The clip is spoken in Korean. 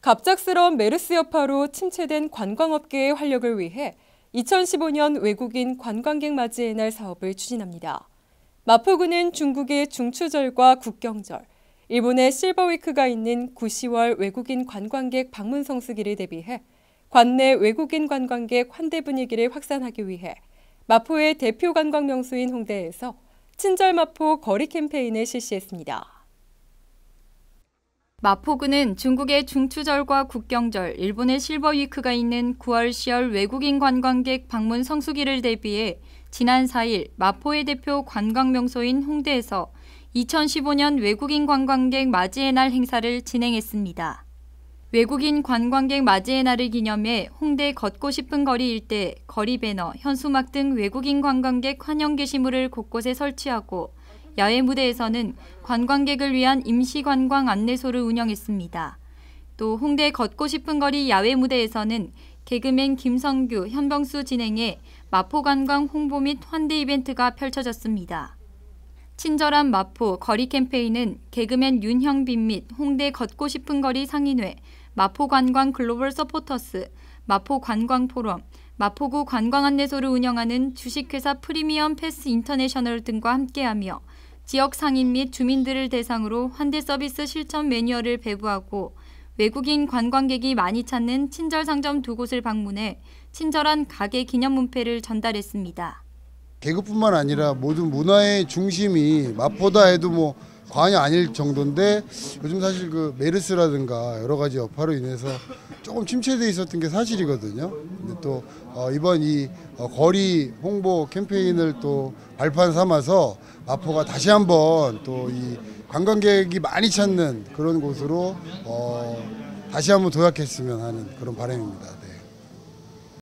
갑작스러운 메르스 여파로 침체된 관광업계의 활력을 위해 2015년 외국인 관광객 맞이의 날 사업을 추진합니다. 마포구는 중국의 중추절과 국경절, 일본의 실버위크가 있는 9, 10월 외국인 관광객 방문 성수기를 대비해 관내 외국인 관광객 환대 분위기를 확산하기 위해 마포의 대표 관광 명소인 홍대에서 친절 마포 거리 캠페인을 실시했습니다. 마포구는 중국의 중추절과 국경절, 일본의 실버위크가 있는 9월 10월 외국인 관광객 방문 성수기를 대비해 지난 4일 마포의 대표 관광 명소인 홍대에서 2015년 외국인 관광객 맞이의 날 행사를 진행했습니다. 외국인 관광객 맞이의 날을 기념해 홍대 걷고 싶은 거리 일대 거리 배너, 현수막 등 외국인 관광객 환영 게시물을 곳곳에 설치하고 야외 무대에서는 관광객을 위한 임시 관광 안내소를 운영했습니다. 또 홍대 걷고 싶은 거리 야외 무대에서는 개그맨 김성규, 현병수 진행해 마포 관광 홍보 및 환대 이벤트가 펼쳐졌습니다. 친절한 마포 거리 캠페인은 개그맨 윤형빈 및 홍대 걷고 싶은 거리 상인회, 마포 관광 글로벌 서포터스, 마포 관광 포럼, 마포구 관광 안내소를 운영하는 주식회사 프리미엄 패스 인터내셔널 등과 함께하며 지역 상인 및 주민들을 대상으로 환대 서비스 실천 매뉴얼을 배부하고 외국인 관광객이 많이 찾는 친절 상점 두 곳을 방문해 친절한 가게 기념 문패를 전달했습니다. 개그뿐만 아니라 모든 문화의 중심이 마포다 해도 뭐 과언이 아닐 정도인데 요즘 사실 그 메르스라든가 여러 가지 여파로 인해서 조금 침체돼 있었던 게 사실이거든요. 근데 또 어 이번 이 어 거리 홍보 캠페인을 또 발판 삼아서 마포가 다시 한번 또 이 관광객이 많이 찾는 그런 곳으로 어 다시 한번 도약했으면 하는 그런 바람입니다. 네.